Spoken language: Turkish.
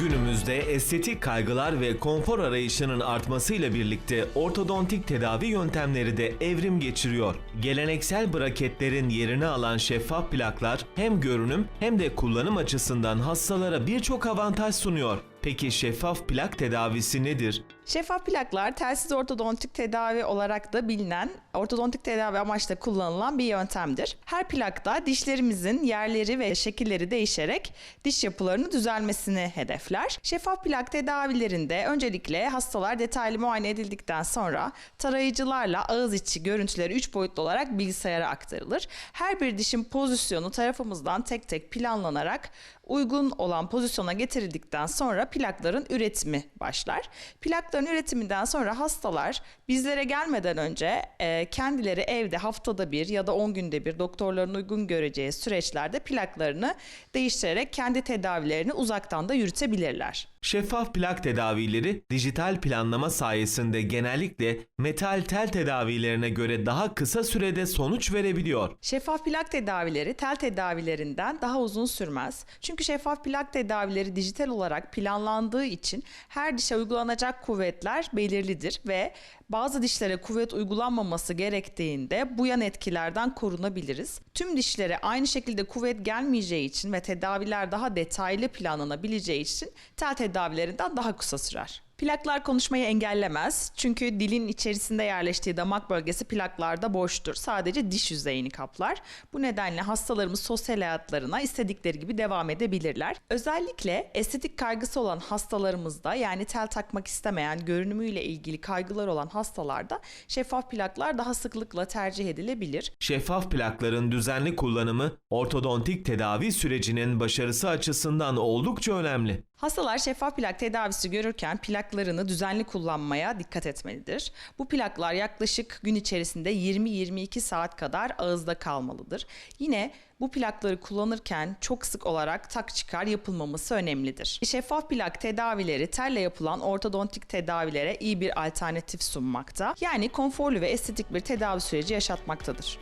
Günümüzde estetik kaygılar ve konfor arayışının artmasıyla birlikte ortodontik tedavi yöntemleri de evrim geçiriyor. Geleneksel braketlerin yerini alan şeffaf plaklar hem görünüm hem de kullanım açısından hastalara birçok avantaj sunuyor. Peki şeffaf plak tedavisi nedir? Şeffaf plaklar telsiz ortodontik tedavi olarak da bilinen ortodontik tedavi amaçlı kullanılan bir yöntemdir. Her plakta dişlerimizin yerleri ve şekilleri değişerek diş yapılarını düzelmesini hedefler. Şeffaf plak tedavilerinde öncelikle hastalar detaylı muayene edildikten sonra tarayıcılarla ağız içi görüntüleri 3 boyutlu olarak bilgisayara aktarılır. Her bir dişin pozisyonu tarafımızdan tek tek planlanarak uygun olan pozisyona getirildikten sonra plakların üretimi başlar. Plakların üretiminden sonra hastalar bizlere gelmeden önce e, kendileri evde haftada bir ya da 10 günde bir doktorların uygun göreceği süreçlerde plaklarını değiştirerek kendi tedavilerini uzaktan da yürütebilirler. Şeffaf plak tedavileri dijital planlama sayesinde genellikle metal tel tedavilerine göre daha kısa sürede sonuç verebiliyor. Şeffaf plak tedavileri tel tedavilerinden daha uzun sürmez. Çünkü şeffaf plak tedavileri dijital olarak planlandığı için her dişe uygulanacak kuvvetler belirlidir ve bazı dişlere kuvvet uygulanmaması gerektiğinde bu yan etkilerden korunabiliriz. Tüm dişlere aynı şekilde kuvvet gelmeyeceği için ve tedaviler daha detaylı planlanabileceği için tel tedavilerinden daha kısa sürer. Plaklar konuşmayı engellemez. Çünkü dilin içerisinde yerleştiği damak bölgesi plaklarda boştur. Sadece diş yüzeyini kaplar. Bu nedenle hastalarımız sosyal hayatlarına istedikleri gibi devam edebilirler. Özellikle estetik kaygısı olan hastalarımızda yani tel takmak istemeyen, görünümüyle ilgili kaygılar olan hastalarda şeffaf plaklar daha sıklıkla tercih edilebilir. Şeffaf plakların düzenli kullanımı ortodontik tedavi sürecinin başarısı açısından oldukça önemli. Hastalar şeffaf plak tedavisi görürken plaklarını düzenli kullanmaya dikkat etmelidir. Bu plaklar yaklaşık gün içerisinde 20-22 saat kadar ağızda kalmalıdır. Yine bu plakları kullanırken çok sık olarak tak çıkar yapılmaması önemlidir. Şeffaf plak tedavileri telle yapılan ortodontik tedavilere iyi bir alternatif sunmakta. Yani konforlu ve estetik bir tedavi süreci yaşatmaktadır.